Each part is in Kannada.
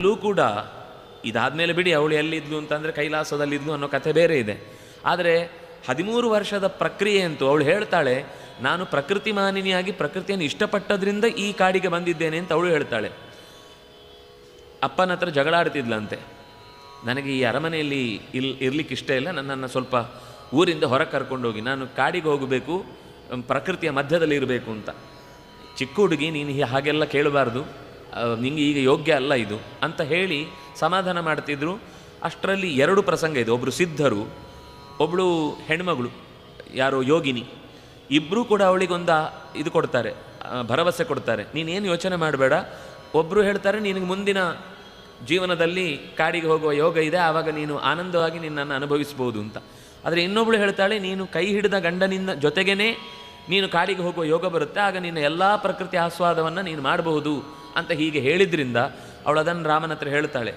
ಅಲ್ಲೂ ಕೂಡ ಇದಾದಮೇಲೆ ಬಿಡಿ ಅವಳು ಎಲ್ಲಿದ್ಲು ಅಂತಂದರೆ ಕೈಲಾಸದಲ್ಲಿದ್ಲು ಅನ್ನೋ ಕಥೆ ಬೇರೆ ಇದೆ. ಆದರೆ ಹದಿಮೂರು ವರ್ಷದ ಪ್ರಕ್ರಿಯೆ ಅಂತೂ ಅವಳು ಹೇಳ್ತಾಳೆ, ನಾನು ಪ್ರಕೃತಿ ಮಾನಿನಿಯಾಗಿ ಪ್ರಕೃತಿಯನ್ನು ಇಷ್ಟಪಟ್ಟದ್ರಿಂದ ಈ ಕಾಡಿಗೆ ಬಂದಿದ್ದೇನೆ ಅಂತ ಅವಳು ಹೇಳ್ತಾಳೆ. ಅಪ್ಪನ ಹತ್ರ ಜಗಳಾಡ್ತಿದ್ಲಂತೆ ನನಗೆ ಈ ಅರಮನೆಯಲ್ಲಿ ಇಲ್, ಇರ್ಲಿಕ್ಕೆ ಇಷ್ಟ ಇಲ್ಲ, ನನ್ನನ್ನು ಸ್ವಲ್ಪ ಊರಿಂದ ಹೊರಗೆ ಕರ್ಕೊಂಡೋಗಿ, ನಾನು ಕಾಡಿಗೆ ಹೋಗಬೇಕು, ಪ್ರಕೃತಿಯ ಮಧ್ಯದಲ್ಲಿ ಇರಬೇಕು ಅಂತ. ಚಿಕ್ಕ ಹುಡುಗಿ, ನೀನು ಹಾಗೆಲ್ಲ ಕೇಳಬಾರ್ದು. ನಿಂಗೆ ಈಗ ಯೋಗ್ಯ ಅಲ್ಲ ಇದು ಅಂತ ಹೇಳಿ ಸಮಾಧಾನ ಮಾಡ್ತಿದ್ರು. ಅಷ್ಟರಲ್ಲಿ ಎರಡು ಪ್ರಸಂಗ ಇದೆ. ಒಬ್ಬರು ಸಿದ್ಧರು ಒಬ್ಬಳು ಹೆಣ್ಮಗಳು, ಯಾರೋ ಯೋಗಿನಿ. ಇಬ್ಬರೂ ಕೂಡ ಅವಳಿಗೊಂದು ಇದು ಕೊಡ್ತಾರೆ ಭರವಸೆ ಕೊಡ್ತಾರೆ. ನೀನೇನು ಯೋಚನೆ ಮಾಡಬೇಡ. ಒಬ್ಬರು ಹೇಳ್ತಾರೆ, ನಿನಗೆ ಮುಂದಿನ ಜೀವನದಲ್ಲಿ ಕಾಡಿಗೆ ಹೋಗುವ ಯೋಗ ಇದೆ, ಆವಾಗ ನೀನು ಆನಂದವಾಗಿ ನಿನ್ನನ್ನು ಅನುಭವಿಸ್ಬೋದು ಅಂತ. ಆದರೆ ಇನ್ನೊಬ್ಳು ಹೇಳ್ತಾಳೆ, ನೀನು ಕೈ ಹಿಡಿದ ಗಂಡನಿಂದ ಜೊತೆಗೇ ನೀನು ಕಾಡಿಗೆ ಹೋಗುವ ಯೋಗ ಬರುತ್ತೆ, ಆಗ ನಿನ್ನ ಎಲ್ಲ ಪ್ರಕೃತಿ ಆಸ್ವಾದವನ್ನು ನೀನು ಮಾಡಬಹುದು ಅಂತ ಹೀಗೆ ಹೇಳಿದ್ರಿಂದ ಅವಳು ಅದನ್ನು ರಾಮನ ಹತ್ರ ಹೇಳ್ತಾಳೆ,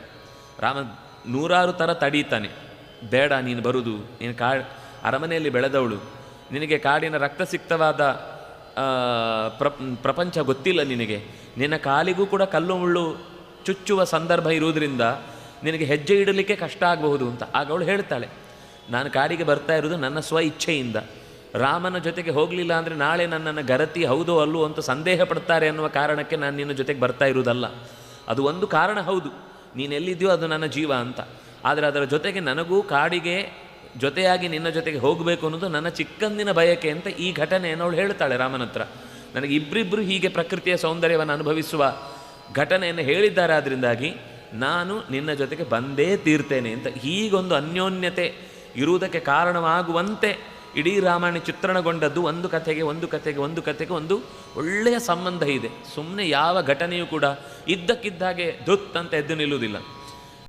ರಾಮ, ನೂರಾರು ಥರ ತಡೀತಾನೆ. ಬೇಡ, ನೀನು ಬರುದು. ನೀನು ಕಾ, ಅರಮನೆಯಲ್ಲಿ ಬೆಳೆದವಳು. ನಿನಗೆ ಕಾಡಿನ ರಕ್ತ ಸಿಕ್ತವಾದ ಪ್ರ ಪ್ರಪಂಚ ಗೊತ್ತಿಲ್ಲ ನಿನಗೆ. ನಿನ್ನ ಕಾಲಿಗೂ ಕೂಡ ಕಲ್ಲು ಮುಳ್ಳು ಚುಚ್ಚುವ ಸಂದರ್ಭ ಇರುವುದರಿಂದ ನಿನಗೆ ಹೆಜ್ಜೆ ಇಡಲಿಕ್ಕೆ ಕಷ್ಟ ಆಗಬಹುದು ಅಂತ. ಆಗ ಅವಳು ಹೇಳ್ತಾಳೆ, ನಾನು ಕಾಡಿಗೆ ಬರ್ತಾ ಇರೋದು ನನ್ನ ಸ್ವ ಇಚ್ಛೆಯಿಂದ ರಾಮನ ಜೊತೆಗೆ ಹೋಗಲಿಲ್ಲ ಅಂದರೆ ನಾಳೆ ನನ್ನನ್ನು ಗರತಿ ಹೌದೋ ಅಲ್ಲೋ ಅಂತ ಸಂದೇಹ ಪಡ್ತಾರೆ ಅನ್ನುವ ಕಾರಣಕ್ಕೆ ನಾನು ನಿನ್ನ ಜೊತೆಗೆ ಬರ್ತಾ ಇರುವುದಲ್ಲ. ಅದು ಒಂದು ಕಾರಣ ಹೌದು. ನೀನು ಎಲ್ಲಿದೆಯೋ ಅದು ನನ್ನ ಜೀವ ಅಂತ. ಆದರೆ ಅದರ ಜೊತೆಗೆ ನನಗೂ ಕಾಡಿಗೆ ಜೊತೆಯಾಗಿ ನಿನ್ನ ಜೊತೆಗೆ ಹೋಗಬೇಕು ಅನ್ನೋದು ನನ್ನ ಚಿಕ್ಕಂದಿನ ಬಯಕೆ ಅಂತ ಈ ಘಟನೆಯನ್ನು ಅವಳು ಹೇಳ್ತಾಳೆ ರಾಮನ ಹತ್ರ. ನನಗೆ ಇಬ್ಬರಿಬ್ಬರು ಹೀಗೆ ಪ್ರಕೃತಿಯ ಸೌಂದರ್ಯವನ್ನು ಅನುಭವಿಸುವ ಘಟನೆಯನ್ನು ಹೇಳಿದ್ದಾರೆ. ಆದ್ದರಿಂದಾಗಿ ನಾನು ನಿನ್ನ ಜೊತೆಗೆ ಬಂದೇ ತೀರ್ತೇನೆ ಅಂತ ಹೀಗೊಂದು ಅನ್ಯೋನ್ಯತೆ ಇರುವುದಕ್ಕೆ ಕಾರಣವಾಗುವಂತೆ ಇಡೀ ರಾಮಾಯಣ ಚಿತ್ರಣಗೊಂಡದ್ದು ಒಂದು ಕಥೆಗೆ ಒಂದು ಕಥೆಗೆ ಒಂದು ಕಥೆಗೆ ಒಂದು ಒಳ್ಳೆಯ ಸಂಬಂಧ ಇದೆ. ಸುಮ್ಮನೆ ಯಾವ ಘಟನೆಯೂ ಕೂಡ ಇದ್ದಕ್ಕಿದ್ದಾಗೆ ಧುತ್ ಅಂತ ಎದ್ದು ನಿಲ್ಲುವುದಿಲ್ಲ.